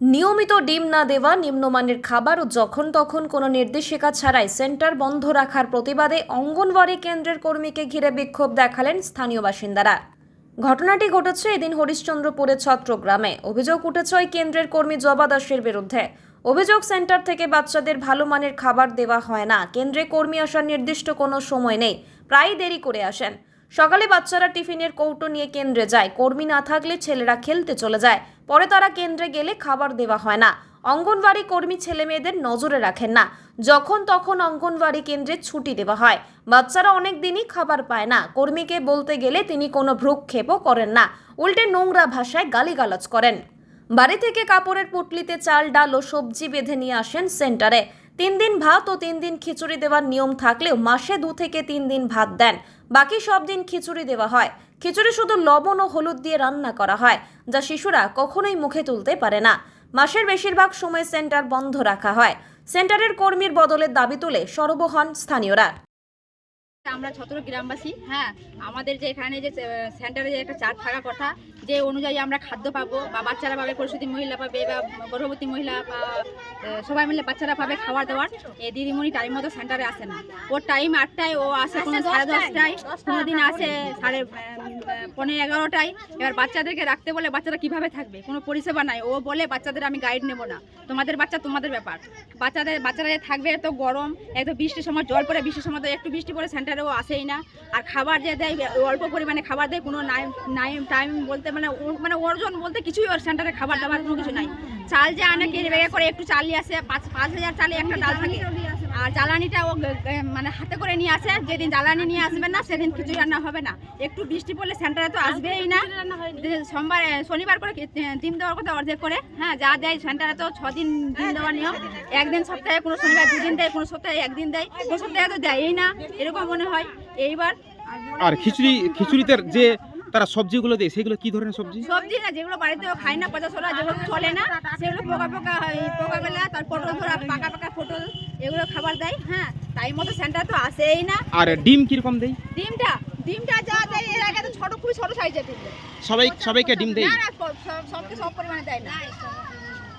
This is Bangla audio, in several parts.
নিয়মিত ডিম না দেওয়া নিম্নমানের খাবার ও যখন তখন কোনো নির্দেশিকা ছাড়াই সেন্টার বন্ধ রাখার প্রতিবাদে অঙ্গনওয়াড়ি কেন্দ্রের কর্মীকে ঘিরে বিক্ষোভ দেখালেন স্থানীয় বাসিন্দারা। ঘটনাটি ঘটেছে এদিন হরিশ্চন্দ্রপুরের ছত্রগ্রামে অভিযোগ উঠেছে ওই কেন্দ্রের কর্মী জবা দাসের বিরুদ্ধে। অভিযোগ সেন্টার থেকে বাচ্চাদের ভালো মানের খাবার দেওয়া হয় না। কেন্দ্রে কর্মী আসার নির্দিষ্ট কোনো সময় নেই। প্রায় দেরি করে আসেন। সকালে বাচ্চারা টিফিনের কৌটো নিয়ে কেন্দ্রে যায়। কর্মী না থাকলে ছেলেরা খেলতে চলে যায়। পরে তারা কেন্দ্রে গেলে খাবার দেওয়া হয় না। অঙ্গনওয়াড়ি কর্মী ছেলে মেয়েদের নজরে রাখেন না। যখন তখন অঙ্গনওয়াড়ি কেন্দ্রে ছুটি দেওয়া হয়। বাচ্চারা অনেক দিনই খাবার পায় না। কর্মীকে বলতে গেলে তিনি কোনো ভ্রুক্ষেপও করেন না। উল্টে নোংরা ভাষায় গালিগালাজ করেন। বাড়ি থেকে কাপড়ের পুটলিতে চাল, ডাল ও সবজি বেঁধে নিয়ে আসেন সেন্টারে। তিন দিন ভাত ও তিন দিন খিচুড়ি দেওয়ার নিয়ম থাকলেও মাসে দু থেকে তিন দিন ভাত দেন। বাকি সব দিন খিচুড়ি দেওয়া হয়। খিচুড়ি শুধু লবণ ও হলুদ দিয়ে রান্না করা হয়, যা শিশুরা কখনোই মুখে তুলতে পারে না। মাসের বেশিরভাগ সময় সেন্টার বন্ধ রাখা হয়। সেন্টারের কর্মীর বদলে দাবি তুলে সরব হন স্থানীয়রা। আমরা ছত্র গ্রামবাসী হ্যাঁ আমাদের যে এখানে যে সেন্টারে যে একটা চার্ট থাকার কথা যে অনুযায়ী আমরা খাদ্য পাবো বা বাচ্চারা পাবে প্রসূতি মহিলা পাবে বা গর্ভবতী মহিলা বা সবাই মিলে বাচ্চারা পাবে খাবার দাবার এই দিদিমণি টাইম মতো সেন্টারে আসে না। ওর টাইম আটটায় ও আসে কোনো সাড়ে দশটায়। কোনো দিন আসে সাড়ে পনেরো এগারোটায়। এবার বাচ্চাদেরকে রাখতে বলে বাচ্চারা কীভাবে থাকবে? কোনো পরিষেবা নাই। ও বলে বাচ্চাদের আমি গাইড নেব না। তোমাদের বাচ্চা তোমাদের ব্যাপার। বাচ্চাদের বাচ্চারা যে থাকবে এত গরম এত বৃষ্টির সময় জল পড়ে বৃষ্টির সময় তো একটু বৃষ্টি পড়ে সেন্টারেও আসেই না। আর খাবার যে দেয় অল্প পরিমাণে খাবার দেয় কোনো নাই নাই টাইম বলতে মানে ও- মানে অর্জন বলতে কিছুই ওর সেন্টারে খাবার দাবার কোনো কিছু নাই। চাল যে আনে কেজি ব্যাগে করে একটু চাল নিয়ে আসে পাঁচ পাঁচ হাজার চালে একটা ডাল থাকে। আর জ্বালানিটা ও মানে হাতে করে নিয়ে আসে যেদিন জ্বালানি নিয়ে আসবে না সেদিন খিচুড়ি রান্না হবে না। একটু বৃষ্টি পড়লে সেন্টারে তো আসবেই না। সোমবার শনিবার করে ডিম দেওয়ার কথা অর্ধেক করে হ্যাঁ যা দেয় সেন্টারে তো ছ দিন ডিম দেওয়ার নিয়ম। একদিন সপ্তাহে কোনো শনিবার দুদিন দেয় কোনো সপ্তাহে একদিন দেয় কোনো সপ্তাহে তো দেয়ই না এরকম মনে হয়। এইবার আর খিচুড়ি খিচুড়িতে যে তারা সবজিগুলো দেয় সেগুলো কি ধরনের সবজি? সবজি না যেগুলো বাড়িতে খায় না পচা সরা যেগুলো চলে না সেগুলো পোকা পোকা হয় পোকা বেলা তার পটল ধরা পাকা পাকা পটল এগুলো খাবার দেয় হ্যাঁ তাই মতো সেন্টার তো আসেই না। আর ডিম কীরকম দেয়? ডিমটা ডিমটা যা দেয় এর আগে তো ছোট খুবই ছোট সাইজের ডিম সবাই সবাইকে ডিম দেয়? না না সব- সব- সবকে সব পরিমাণে দেয় না।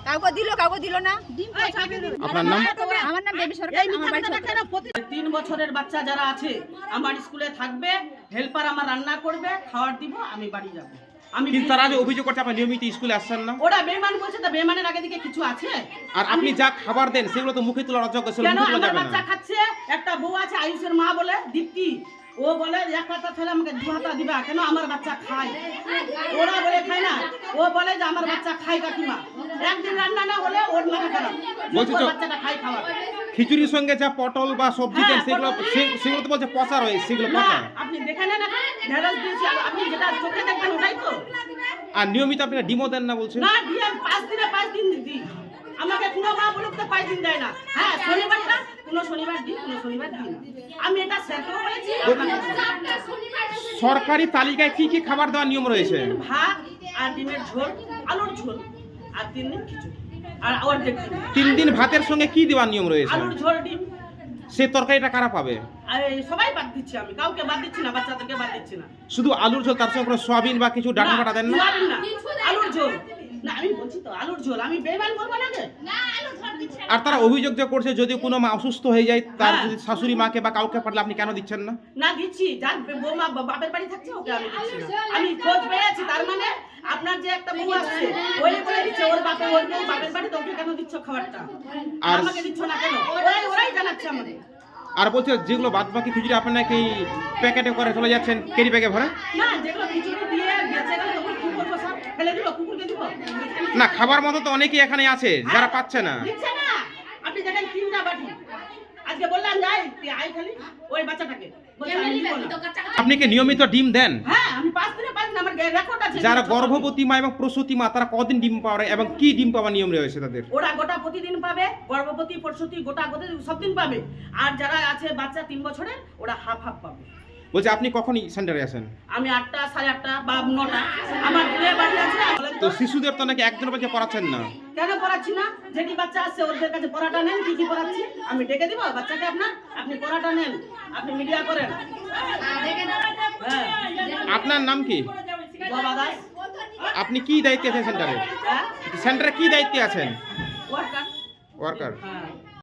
কাউকে দিল কাউকে দিল না। আপনার নাম? আমার নাম দেবী সরকার আমার বাড়ি তিন বছরের বাচ্চা যারা আছে আমার স্কুলে থাকবে হেল্পার আমার রান্না করবে খাবার দিব আমি বাড়ি যাব। আমি কিন্তু তারা যে অভিযোগ করছে আপনি নিয়মিত স্কুলে আসছেন না? ওরা বেমান বলছে তা বেমানের আগে দিকে কিছু আছে? আর আপনি যা খাবার দেন সেগুলো তো মুখে তোলার অযোগ্য মুখে তোলা বাচ্চা খাচ্ছে? একটা বউ আছে আয়ুষের মা বলে দীপ্তি। ও বলে এক হাতা ছেলে আমাকে দু হাতা দিবা কেন আমার বাচ্চা খায়? ওরা বলে খায় না। ও বলে যে আমার বাচ্চা খায় কাকিমা। একদিন রান্না না হলে ওর মাথা খারাপ। বলছি তো- বাচ্চাটা খায় খাওয়া খিচুড়ির সঙ্গে যা পটল বা সবজি দেন হ্যাঁ, সেগুলো সে- সেগুলো তো বলছে পচা রয়েছে সেগুলো না পচা। আপনি দেখে নেন এখন ঢেঁড়স দিয়েছি আর আপনি যেটা চোখে দেখবেন ওটাই তো। আর নিয়মিত আপনি ডিমও দেন না বলছেন? না দিয়ে পাঁচ দিনে পাঁচ দিন দিই। আমাকে কোনো মা বলুক তো পাঁচ দিন দেয় না। হ্যাঁ শনিবারটা কোনো শনিবার দিন কোনো শনিবার দিন। আমি এটা স্যারকেও বলেছি আপনাকে বলেছি। সরকারি তালিকায় কি কি খাবার দেওয়ার নিয়ম রয়েছে? ভাত আর ডিমের ঝোল আলুর ঝোল। আর তিন দিন খিচুড়ি। আর অর্ধেক তিন দিন ভাতের সঙ্গে কি দেওয়ার নিয়ম রয়েছে? আলুর ঝোল ডিম। সে তরকারিটা কারা পাবে? আর সবাই বাদ দিচ্ছি আমি। কাউকে বাদ দিচ্ছি না বাচ্চাদেরকে বাদ দিচ্ছি না। শুধু আলুর ঝোল তার সঙ্গে কোনো সোয়াবিন বা কিছু ডাটা ফাটা দেন না? সোয়াবিন না। আলুর ঝোল। না আমি বলছি তো আলুর ঝোল। আমি বেমান বলব না আর তারা অভিযোগ যে করছে যদি কোনো মা অসুস্থ হয়ে যায় তার হ্যাঁ। যদি শাশুড়ি মাকে বা কাউকে পারলে আপনি কেন দিচ্ছেন না? না দিচ্ছি। যার বৌমা বাপের বাড়ি থাকছে ওকে আমি দিচ্ছি না। আমি খোঁজ পেয়েছি তার মানে যে একটা বউ আসছে ওই বলে দিচ্ছে ওর বাপে ওর বউ বাপের বাড়ি তোকে কেন দিচ্ছ খাবারটা? আর আর- আমাকে দিচ্ছ না কেন? ওরাই ওরাই জানাচ্ছে আমাকে আর বলছে যেগুলো বাদ বাকি খিচুড়ি আপনি নাকি প্যাকেটে করে চলে যাচ্ছেন কেরি প্যাকে ভরে? না যেগুলো খিচুড়ি দিয়ে বেঁচে গেলে তখন কি করব সব ফেলে দিব কুকুরকে দিব না খাবার মতো তো অনেকেই এখানে আছে যারা পাচ্ছে না। দিচ্ছে না। আপনি দেখেন তিনটা বাটি। আজকে বললাম যাই আই খালি ওই বাচ্চাটাকে। বলছে আমি দিব না। আপনি কি নিয়মিত ডিম দেন? হ্যাঁ আমি পাঁচ দিনে পাঁচ যারা গর্ভবতী মা এবং প্রসূতি মা তারা কদিন ডিম পাওয়ার এবং কি ডিম পাওয়ার নিয়ম রয়েছে তাদের? ওরা গোটা প্রতিদিন পাবে গর্ভবতী প্রসূতি গোটা গোটা সব দিন পাবে। আর যারা আছে বাচ্চা তিন বছরের ওরা হাফ হাফ পাবে। বলছে আপনি কখনই সেন্টারে আসেন আমি আটটা সাড়ে আটটা বা নটা। আমার দূরে বাড়ি আছে তো শিশুদের তো নাকি একজন বাচ্চা পড়াচ্ছেন না? কেন পড়াচ্ছি না? যেটি বাচ্চা আছে ওদের কাছে পড়াটা নেন কি কি পড়াচ্ছি? আমি ডেকে দিব বাচ্চাকে আপনার আপনি পড়াটা নেন আপনি মিডিয়া করেন। হ্যাঁ। আপনার নাম কি? আপনি কি দায়িত্বে আছেন সেন্টারে? হ্যাঁ? সেন্টারে কি দায়িত্বে আছেন? ওয়ার্কার ওয়ার্কার হ্যাঁ।